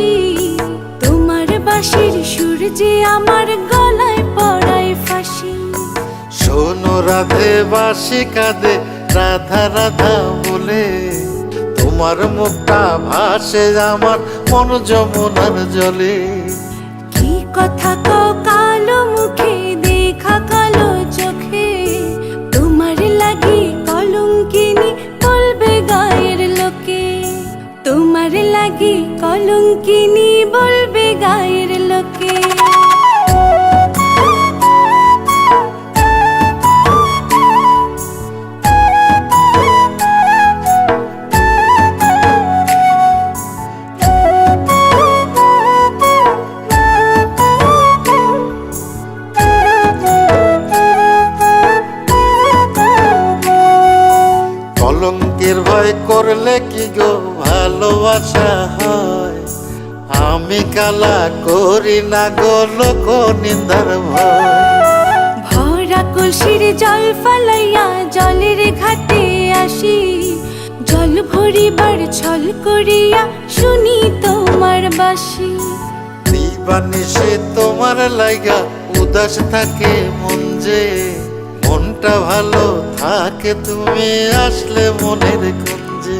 হাসি তোমার বাঁশির সুর যে আমার গলায় পড়ায় ফাঁসি। শোনো রাধে বাঁশি কাঁদে রাধা রাধা বলে। তোমার মুখটা ভাসে আমার মন যমুনার জলে। কি কথা কও কালো মুখে দেখা কালো চোখে। তোমার লাগি কলঙ্কিনী তোমার লাগি কলঙ্কিনি বলবে গায়ের লোকে। কলঙ্কের ভয় করলে কি গো? ভালোবাসা হয়। আমি কালা করি না গো লোক নিন্দার ভয়। ভরা কলসির জল ফালাইয়া জলের ঘাটে আসি। জল ভরিবার ছল করিয়া শুনি তোমার বাসি। দিবানিসে তোমার লাইগা উদাস থাকে মন যে। মনটা ভালো থাকে তুমি আসলে মনের কুঞ্জে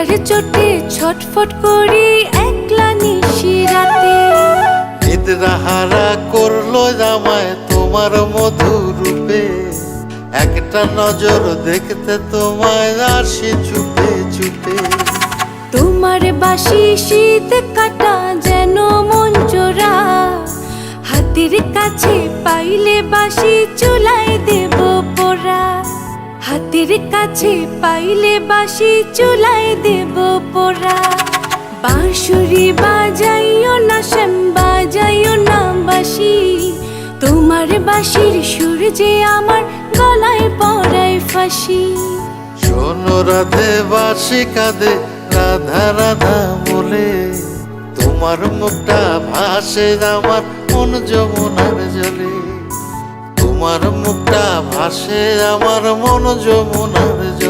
ব্যথার চোটে ছটফট করি একলা নিশি রাতে। নিদ্রাহারা করল জামায় তোমার মধু রূপে। একটা নজর দেখতে তোমায় আসি চুপে চুপে তোমার বাসি শীত কাটা যেন মন চোরা হাতের কাছে পাইলে বাসি চুলাই দেব পোড়া। হাতের কাছে পাইলে বাসি চুলাই বাঁশুরি বাজাইও না, শ্যাম বাজাইও না বাসি তোমার বাসির সুর যে আমার গলায় পড়ায় ফাঁসি। শোনো রাধে বাসি কাঁদে, রাধা রাধা বলে। তোমার মুখটা ভাসে, আমার মন যমুনার জলে। তোমার মুখটা ভাসে, আমার মন যমুনার জলে।